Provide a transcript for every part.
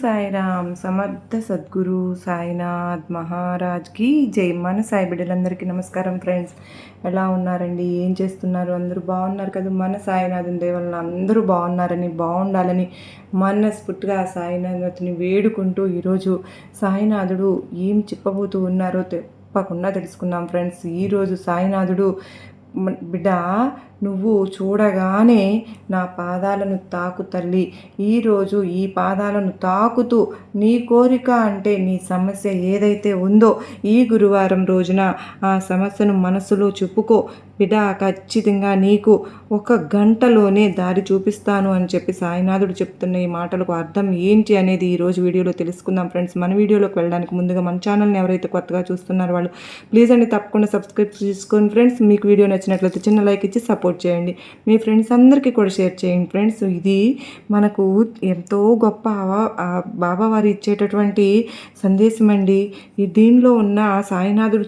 సాయిరామ్ సమర్థ సద్గురు సాయినాథ్ మహారాజ్కి జై మన సాయి బిడ్డలందరికీ నమస్కారం ఫ్రెండ్స్. ఎలా ఉన్నారండి? ఏం చేస్తున్నారు? అందరూ బాగున్నారు కదా? మన సాయినాథుని దేవుళ్ళని అందరూ బాగున్నారని బాగుండాలని మనస్ఫూర్తిగా ఆ సాయినాథుని వేడుకుంటూ ఈరోజు సాయినాథుడు ఏం చెప్పబోతూ ఉన్నారో తప్పకుండా తెలుసుకుందాం ఫ్రెండ్స్. ఈరోజు సాయినాథుడు బిడ్డ నువ్వు చూడగానే నా పాదాలను తాకు తల్లి. ఈరోజు ఈ పాదాలను తాకుతూ నీ కోరిక అంటే నీ సమస్య ఏదైతే ఉందో ఈ గురువారం రోజున ఆ సమస్యను మనసులో చెప్పుకో. బిడ్డ ఖచ్చితంగా నీకు ఒక గంటలోనే దారి చూపిస్తాను అని చెప్పి సాయినాథుడు చెప్తున్న ఈ మాటలకు అర్థం ఏంటి అనేది ఈరోజు వీడియోలో తెలుసుకుందాం ఫ్రెండ్స్. మన వీడియోలోకి వెళ్ళడానికి ముందుగా మన ఛానల్ని ఎవరైతే కొత్తగా చూస్తున్నారో వాళ్ళు ప్లీజ్ అండి తప్పకుండా సబ్స్క్రైబ్ చేసుకోండి ఫ్రెండ్స్ మీకు వీడియో నచ్చినట్లయితే చిన్న లైక్ ఇచ్చి సపోర్ట్ చేయండి. మీ ఫ్రెండ్స్ అందరికీ కూడా షేర్ చేయండి. ఫ్రెండ్స్ ఇది మనకు ఎంతో గొప్ప బాబావారు ఇచ్చేటటువంటి సందేశం అండి. దీనిలో ఉన్న సాయినాథుడు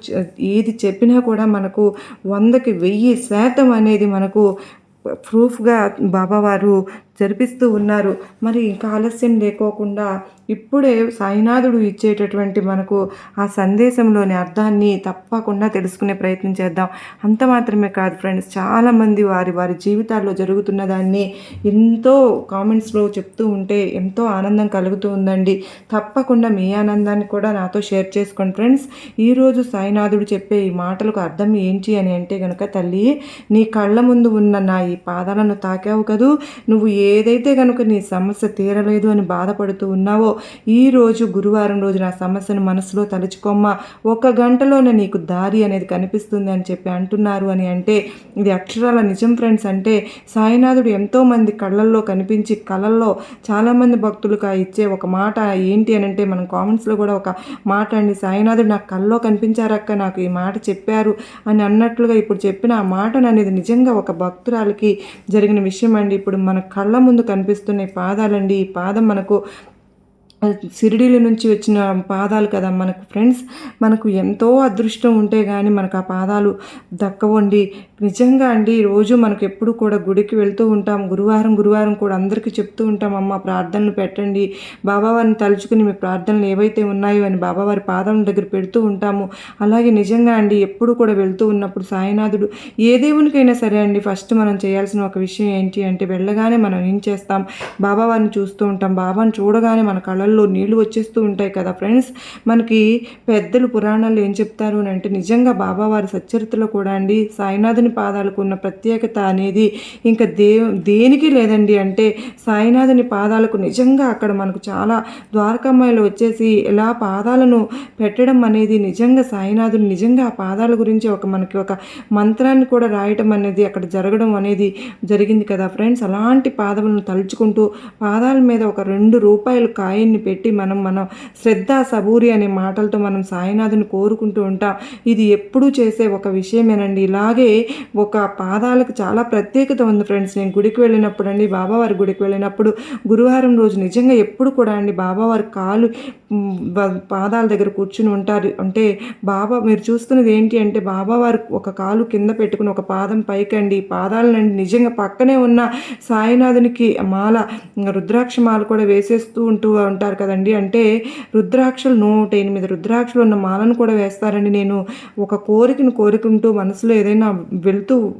ఏది చెప్పినా కూడా మనకు వందకి వెయ్యి శాతం అనేది మనకు ప్రూఫ్గా బాబావారు జరిపిస్తూ ఉన్నారు. మరి ఇంకా ఆలస్యం లేకోకుండా ఇప్పుడే సాయినాథుడు ఇచ్చేటటువంటి మనకు ఆ సందేశంలోని అర్థాన్ని తప్పకుండా తెలుసుకునే ప్రయత్నం చేద్దాం. అంత మాత్రమే కాదు ఫ్రెండ్స్ చాలామంది వారి వారి జీవితాల్లో జరుగుతున్న దాన్ని ఎంతో కామెంట్స్లో చెప్తూ ఉంటే ఎంతో ఆనందం కలుగుతూ ఉందండి. తప్పకుండా మీ ఆనందాన్ని కూడా నాతో షేర్ చేసుకోండి ఫ్రెండ్స్. ఈరోజు సాయినాథుడు చెప్పే ఈ మాటలకు అర్థం ఏంటి అని అంటే కనుక తల్లి నీ కళ్ళ ముందు ఉన్న నా ఈ పాదాలను తాకావు కదూ నువ్వు ఏ ఏదైతే కనుక నీ సమస్య తీరలేదు అని బాధపడుతూ ఉన్నావో ఈ రోజు గురువారం రోజు నా సమస్యను మనసులో తలుచుకోమ్మా. ఒక గంటలోనే నీకు దారి అనేది కనిపిస్తుంది అని చెప్పి అంటున్నారు అని అంటే ఇది అక్షరాల నిజం ఫ్రెండ్స్ అంటే సాయినాథుడు ఎంతోమంది కళ్ళల్లో కనిపించి కళల్లో చాలామంది భక్తులకు ఇచ్చే ఒక మాట ఏంటి అని అంటే మనం కామెంట్స్లో కూడా ఒక మాట అండి సాయినాథుడు నాకు కళ్ళలో కనిపించారక్క నాకు ఈ మాట చెప్పారు అని అన్నట్లుగా ఇప్పుడు చెప్పిన ఆ మాటను అనేది నిజంగా ఒక భక్తురాలకి జరిగిన విషయం అండి. ఇప్పుడు మన కళ్ళ ముందు కనిపిస్తున్న ఈ పాదాలండి. ఈ పాదం మనకు షిరిడీల నుంచి వచ్చిన పాదాలు కదా మనకు ఫ్రెండ్స్. మనకు ఎంతో అదృష్టం ఉంటే కానీ మనకు ఆ పాదాలు దక్కవండి. నిజంగా అండి రోజు మనకు ఎప్పుడు కూడా గుడికి వెళ్తూ ఉంటాం. గురువారం గురువారం కూడా అందరికీ చెప్తూ ఉంటాం అమ్మ ప్రార్థనలు పెట్టండి. బాబావారిని తలుచుకుని మీ ప్రార్థనలు ఏవైతే ఉన్నాయో అని బాబావారి పాదం దగ్గర పెడుతూ ఉంటాము. అలాగే నిజంగా అండి ఎప్పుడు కూడా వెళ్తూ ఉన్నప్పుడు సాయినాథుడు ఏ దేవునికైనా సరే అండి ఫస్ట్ మనం చేయాల్సిన ఒక విషయం ఏంటి అంటే వెళ్ళగానే మనం ఏం చేస్తాం? బాబావారిని చూస్తూ ఉంటాం. బాబాని చూడగానే మన కళ్ళల్లో నీళ్ళు వచ్చేస్తూ ఉంటాయి కదా ఫ్రెండ్స్? మనకి పెద్దలు పురాణాలు ఏం చెప్తారు అని అంటే నిజంగా బాబావారి సచ్చరిత్రలో కూడా అండి సాయినాథుని పాదాలకు ఉన్న ప్రత్యేకత అనేది ఇంకా దే దేనికి లేదండి అంటే సాయినాథుని పాదాలకు నిజంగా అక్కడ మనకు చాలా ద్వారకమ్మాయిలు వచ్చేసి ఇలా పాదాలను పెట్టడం అనేది నిజంగా సాయినాథుని నిజంగా ఆ పాదాల గురించి ఒక మనకి ఒక మంత్రాన్ని కూడా రాయటం అనేది అక్కడ జరగడం అనేది జరిగింది కదా ఫ్రెండ్స్? అలాంటి పాదములను తలుచుకుంటూ పాదాల మీద ఒక రెండు రూపాయలు కాయన్ని పెట్టి మనం మనం శ్రద్ధ సబూరి అనే మాటలతో మనం సాయినాథుని కోరుకుంటూ ఉంటాం. ఇది ఎప్పుడూ చేసే ఒక విషయమేనండి. ఇలాగే ఒక పాదాలకు చాలా ప్రత్యేకత ఉంది ఫ్రెండ్స్. నేను గుడికి వెళ్ళినప్పుడు అండి బాబావారి గుడికి వెళ్ళినప్పుడు గురువారం రోజు నిజంగా ఎప్పుడు కూడా అండి బాబావారి కాలు పాదాల దగ్గర కూర్చుని ఉంటారు. అంటే బాబా మీరు చూస్తున్నది ఏంటి అంటే బాబావారు ఒక కాలు కింద పెట్టుకుని ఒక పాదం పైకండి. పాదాలనండి నిజంగా పక్కనే ఉన్న సాయినాథునికి మాల రుద్రాక్ష మాల కూడా వేసేస్తూ ఉంటూ ఉంటారు. కదండి. అంటే రుద్రాక్షలు నూట ఎనిమిది రుద్రాక్షలు ఉన్న మాలను కూడా వేస్తారండి. నేను ఒక కోరికను కోరుకుంటూ మనసులో ఏదైనా వెళ్తూ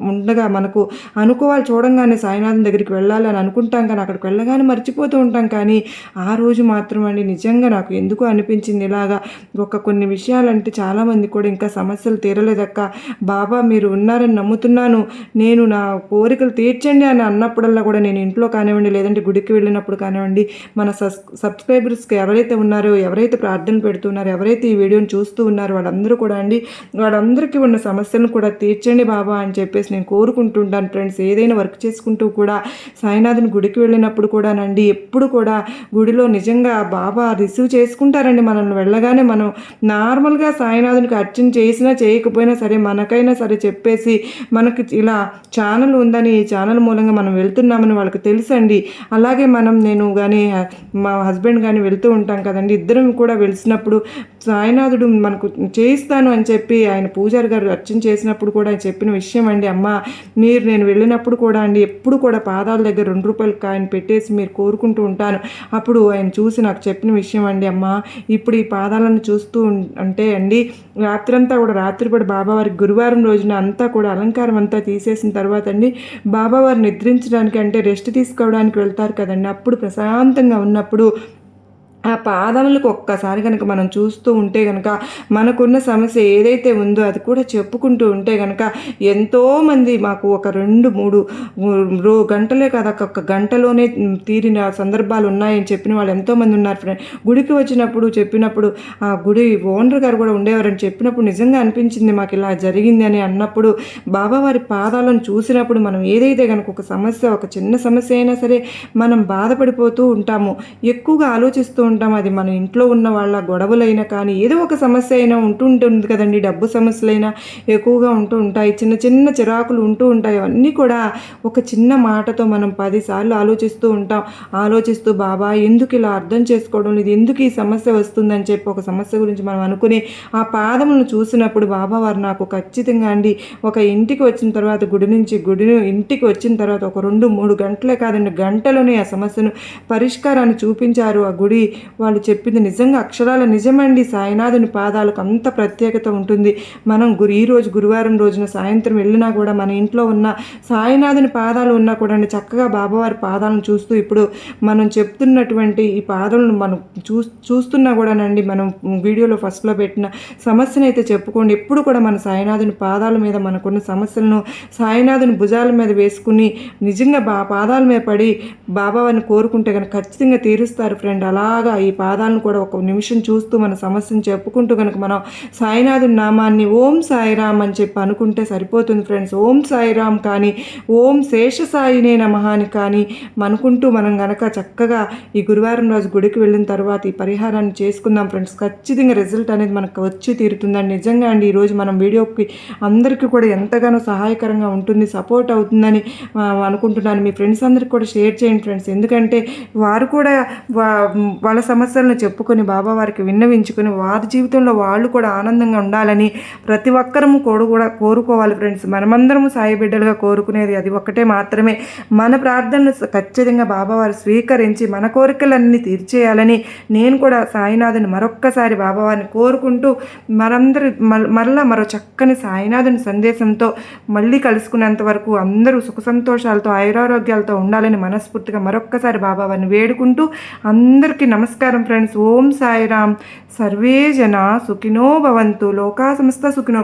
ఉండగా మనకు అనుకోవాలి. చూడంగానే సాయినాథం దగ్గరికి వెళ్ళాలి అని అనుకుంటాం కానీ అక్కడికి వెళ్ళగానే మర్చిపోతూ ఉంటాం. కానీ ఆ రోజు మాత్రం అండి నిజంగా నాకు ఎందుకు అనిపించింది ఇలాగా? ఒక కొన్ని విషయాలంటే చాలామంది కూడా ఇంకా సమస్యలు తీరలేదక్క. బాబా మీరు ఉన్నారని నమ్ముతున్నాను. నేను నా కోరికలు తీర్చండి అని అన్నప్పుడల్లా కూడా నేను ఇంట్లో కానివ్వండి లేదంటే గుడికి వెళ్ళినప్పుడు కానివ్వండి మన సస్ సబ్స్క్రైబర్స్కి ఎవరైతే ఉన్నారో ఎవరైతే ప్రార్థన పెడుతున్నారో ఎవరైతే ఈ వీడియోని చూస్తూ ఉన్నారో వాళ్ళందరూ కూడా అండి వాళ్ళందరికీ ఉన్న సమస్యలను కూడా తీర్చండి బాబా అని చెప్పేసి నేను కోరుకుంటుంటాను ఫ్రెండ్స్. ఏదైనా వర్క్ చేసుకుంటూ కూడా సాయినాథుని గుడికి వెళ్ళినప్పుడు కూడానండి ఎప్పుడు కూడా గుడిలో నిజంగా బాబా రిసీవ్ చేసుకుంటారండి మనల్ని. వెళ్ళగానే మనం నార్మల్గా సాయినాథునికి అర్చన చేసినా చేయకపోయినా సరే మనకైనా సరే చెప్పేసి మనకి ఇలా ఛానల్ ఉందని ఈ ఛానల్ మూలంగా మనం వెళ్తున్నామని వాళ్ళకి తెలుసండి. అలాగే మనం నేను కానీ మా హస్బెండ్ కానీ వెళ్తూ ఉంటాం కదండి. ఇద్దరం కూడా వెలిసినప్పుడు సాయినాథుడు మనకు చేయిస్తాను అని చెప్పి ఆయన పూజారి గారు అర్చన చేసినప్పుడు కూడా ఆయన చెప్పిన విషయం అండి. అమ్మ మీరు నేను వెళ్ళినప్పుడు కూడా అండి ఎప్పుడు కూడా పాదాల దగ్గర రెండు రూపాయలు ఆయన పెట్టేసి మీరు కోరుకుంటూ ఉంటాను. అప్పుడు ఆయన చూసి నాకు చెప్పిన విషయం అండి. అమ్మ ఇప్పుడు ఈ పాదాలను చూస్తూ ఉం- అంటే అండి రాత్రంతా కూడా రాత్రిపూట బాబావారికి గురువారం రోజున అంతా కూడా అలంకారం అంతా తీసేసిన తర్వాత అండి బాబావారు నిద్రించడానికి అంటే రెస్ట్ తీసుకోవడానికి వెళ్తారు కదండి. అప్పుడు ప్రశాంతంగా ఉన్నప్పుడు అప్పుడు ఆ పాదములకు ఒక్కసారి కనుక మనం చూస్తూ ఉంటే కనుక మనకున్న సమస్య ఏదైతే ఉందో అది కూడా చెప్పుకుంటూ ఉంటే కనుక ఎంతోమంది మాకు ఒక రెండు మూడు రో గంటలే కదా ఒక గంటలోనే తీరిన సందర్భాలు ఉన్నాయని చెప్పిన వాళ్ళు ఎంతోమంది ఉన్నారు ఫ్రెండ్. గుడికి వచ్చినప్పుడు చెప్పినప్పుడు ఆ గుడి ఓనర్ గారు కూడా ఉండేవారని చెప్పినప్పుడు నిజంగా అనిపించింది మాకు ఇలా జరిగింది అని అన్నప్పుడు బాబావారి పాదాలను చూసినప్పుడు మనం ఏదైతే కనుక ఒక సమస్య ఒక చిన్న సమస్య అయినా సరే మనం బాధపడిపోతూ ఉంటాము. ఎక్కువగా ఆలోచిస్తూ ఉంటాం అది మన ఇంట్లో ఉన్న వాళ్ళ గొడవలైనా కానీ ఏదో ఒక సమస్య అయినా ఉంటూ ఉంటుంది కదండి. డబ్బు సమస్యలైనా ఎక్కువగా ఉంటూ ఉంటాయి. చిన్న చిన్న చిరాకులు ఉంటూ ఉంటాయి. అవన్నీ కూడా ఒక చిన్న మాటతో మనం పదిసార్లు ఆలోచిస్తూ ఉంటాం. ఆలోచిస్తూ బాబా ఎందుకు ఇలా అర్థం చేసుకోవడం లేదు? ఎందుకు ఈ సమస్య వస్తుందని చెప్పి ఒక సమస్య గురించి మనం అనుకుని ఆ పాదములను చూసినప్పుడు బాబా వారు నాకు ఖచ్చితంగా అండి. ఒక ఇంటికి వచ్చిన తర్వాత గుడి నుంచి గుడి ఇంటికి వచ్చిన తర్వాత ఒక రెండు మూడు గంటలే కాదండి గంటలోనే ఆ సమస్యను పరిష్కారాన్ని చూపించారు ఆ గుడి. వాళ్ళు చెప్పింది నిజంగా అక్షరాల నిజమండి. సాయినాథుని పాదాలకు అంత ప్రత్యేకత ఉంటుంది. మనం గురు ఈ రోజు గురువారం రోజున సాయంత్రం వెళ్ళినా కూడా మన ఇంట్లో ఉన్న సాయినాథుని పాదాలు ఉన్నా కూడా అండి చక్కగా బాబావారి పాదాలను చూస్తూ ఇప్పుడు మనం చెప్తున్నటువంటి ఈ పాదాలను మనం చూ చూస్తున్నా కూడానండి మనం వీడియోలో ఫస్ట్లో పెట్టిన సమస్యను అయితే చెప్పుకోండి. ఎప్పుడు కూడా మన సాయినాథుని పాదాల మీద మనకున్న సమస్యలను సాయినాథుని భుజాల మీద వేసుకుని నిజంగా బా పాదాల మీద పడి బాబావారిని కోరుకుంటే కనుక ఖచ్చితంగా తీరుస్తారు ఫ్రెండ్. అలాగ ఈ పాదాలను కూడా ఒక నిమిషం చూస్తూ మన సమస్యను చెప్పుకుంటూ కనుక మనం సాయినాథుని నామాన్ని ఓం సాయిరామ్ అని చెప్పి అనుకుంటే సరిపోతుంది ఫ్రెండ్స్. ఓం సాయిరామ్ కానీ ఓం శేష సాయినే నమః అని కానీ అనుకుంటూ మనం గనక చక్కగా ఈ గురువారం రోజు గుడికి వెళ్ళిన తర్వాత ఈ పరిహారాన్ని చేసుకుందాం ఫ్రెండ్స్. ఖచ్చితంగా రిజల్ట్ అనేది మనకు వచ్చి తీరుతుందండి. నిజంగా అండి ఈరోజు మనం వీడియోకి అందరికీ కూడా ఎంతగానో సహాయకరంగా ఉంటుంది సపోర్ట్ అవుతుందని అనుకుంటున్నాను. మీ ఫ్రెండ్స్ అందరికి కూడా షేర్ చేయండి ఫ్రెండ్స్. ఎందుకంటే వారు కూడా వా- వాళ్ళ సమస్యలను చెప్పుకొని బాబా వారికి విన్నవించుకొని వారి జీవితంలో వాళ్ళు కూడా ఆనందంగా ఉండాలని ప్రతి ఒక్కరము కోడు కూడా కోరుకోవాలి ఫ్రెండ్స్. మనమందరము సాయి బిడ్డలుగా కోరుకునేది అది ఒక్కటే మాత్రమే. మన ప్రార్థనలు ఖచ్చితంగా బాబావారు స్వీకరించి మన కోరికలన్నీ తీర్చేయాలని నేను కూడా సాయినాథుని మరొక్కసారి బాబావారిని కోరుకుంటూ మరందరి మరలా మరో చక్కని సాయినాథుని సందేశంతో మళ్ళీ కలుసుకునేంత వరకు అందరూ సుఖ సంతోషాలతో ఆయురారోగ్యాలతో ఉండాలని మనస్ఫూర్తిగా మరొక్కసారి బాబావారిని వేడుకుంటూ అందరికీ నమస్కారం. నమస్కారం ఫ్రెండ్స్. ఓం సాయిరామ్. సర్వే జన సుఖినో భవంతు. లోకా సంస్థ సుఖినో